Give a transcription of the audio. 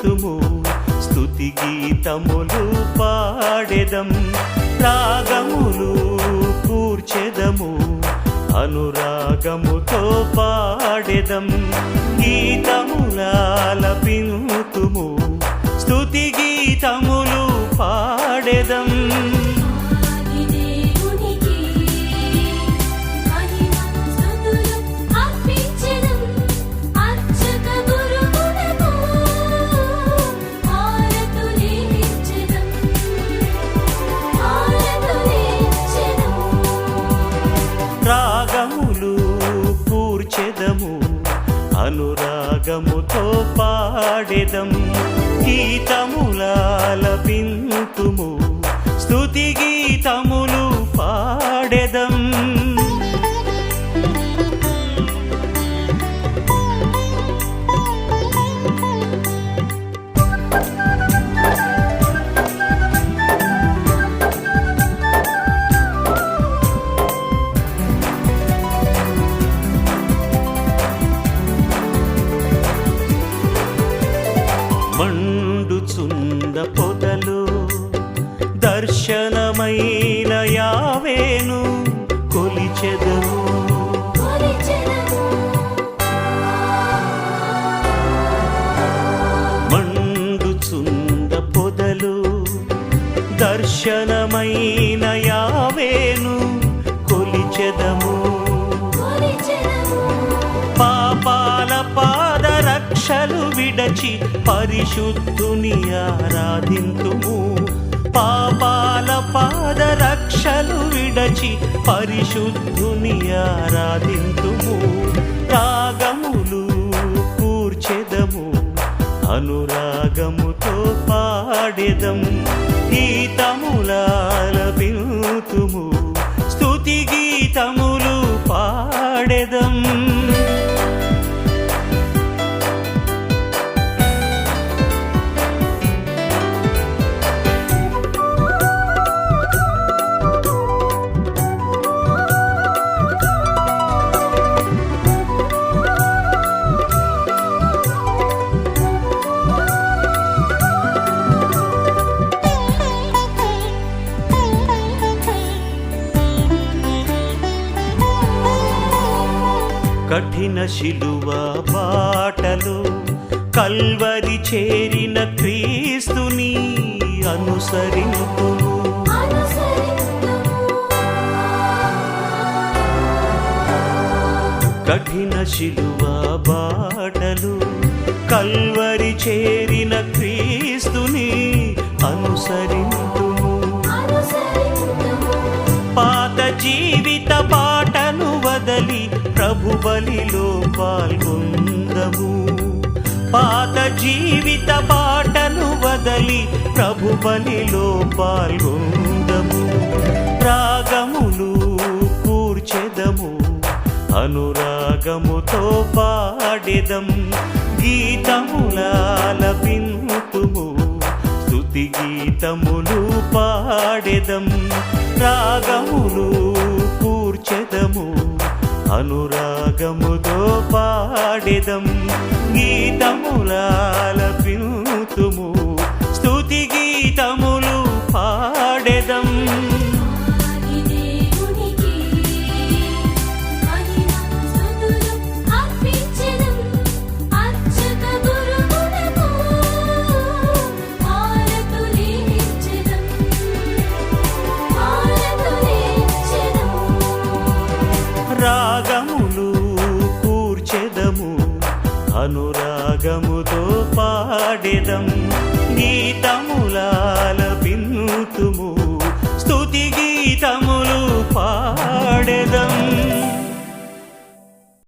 పాడుతుము స్థుతి గీతములు పాడెదం. రాగములు కూర్చెదము. అనురాగముతో పాడెదం. గీతములాలపింతుము స్థుతి గీతములు పాడెదం. అనురాగముతో పాడెదం. గీతములాలపింతుము మండుచుంద పొదలు దర్శనమైన యావేను కొలిచెదము కొలిచెదము మండుచుంద పొదలు దర్శనమైన యా కక్షలు విడచి పరిశుద్ధుని ఆరాధింతుము. పాపాల పాదరక్షలు విడచి పరిశుద్ధుని ఆరాధింతుము. రాగములు కూర్చెదము అనురాగముతో పాడెదం. గీతములాలపింతుము స్తుతి గీతములు పాడెదం. కఠిన శిలువ బాటలు కల్వరి చేరిన క్రీస్తుని అనుసరింపు కఠిన శిలువ బాటలు కల్వరి చేరిన క్రీస్తుని అనుసరింతుము. పాత జీవిత బాటను వదలి ప్రభు బలిలో పాల్గొందము. పాత జీవిత బాటను వదలి ప్రభు బలిలో పాల్గొందము. రాగములు కూర్చెదము అనురాగముతో పాడెదం. గీతములాలపింతుము స్థుతి గీతములు పాడెదం. రాగములు పాడెదం గీతములాలపింతుము. పాడెదం గీతములు